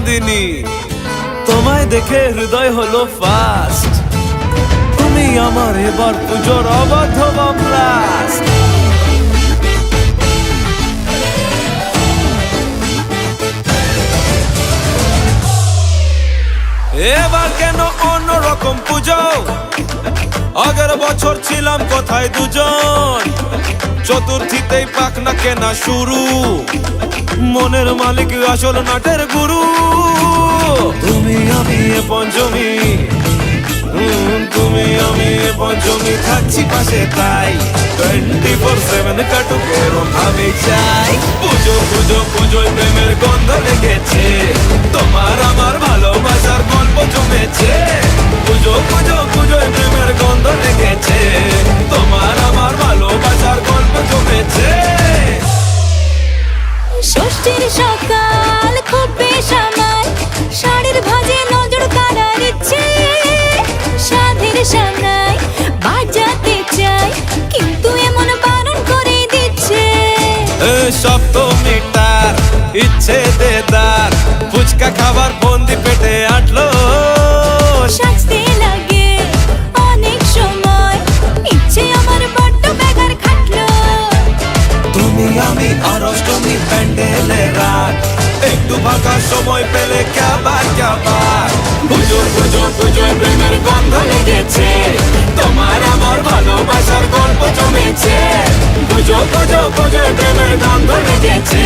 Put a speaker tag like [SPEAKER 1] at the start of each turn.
[SPEAKER 1] দিনই তোমায় দেখে হৃদয় হলো ফাস্ট তুমি আমার এবার পুজোর অবাধ এবার কেন অন্যরকম ছিলাম কোথায় দুজন? চতুর্থীতেই পাক না কেনা শুরু। মনের মালিক আসল নাটের গুরু। তুমি আমি এ পঞ্চমী। তুমি আমি পঞ্চমী। পাশে তাই। টোয়েন্টি ফোর সেভেন কাটুক ভাবে চাই। পুজো পুজো, পুজোয় প্রেমের গন্ধ লেগেছে। তোমার আমার ভালোবাসার
[SPEAKER 2] ষষ্ঠীর সকাল খুব বেশ আমার। শাড়ির ভাজে নজর কাড়ার ইচ্ছে। সাধের সামনায় বাজাতে চাই, কিন্তু এমন বারণ করে দিচ্ছে।
[SPEAKER 1] সব তো সপ্তমীটার ইচ্ছে দেদার, ফুচকা খাবার পেলে কাবার কাবার বুঝুর পুজো পুজো প্রেমের গন্ধ লেগেছে। তোমার আমার ভালোবাসার গল্প জমেছে। বুঝো বুঝো পুজো প্রেমের গন্ধ লেগেছে।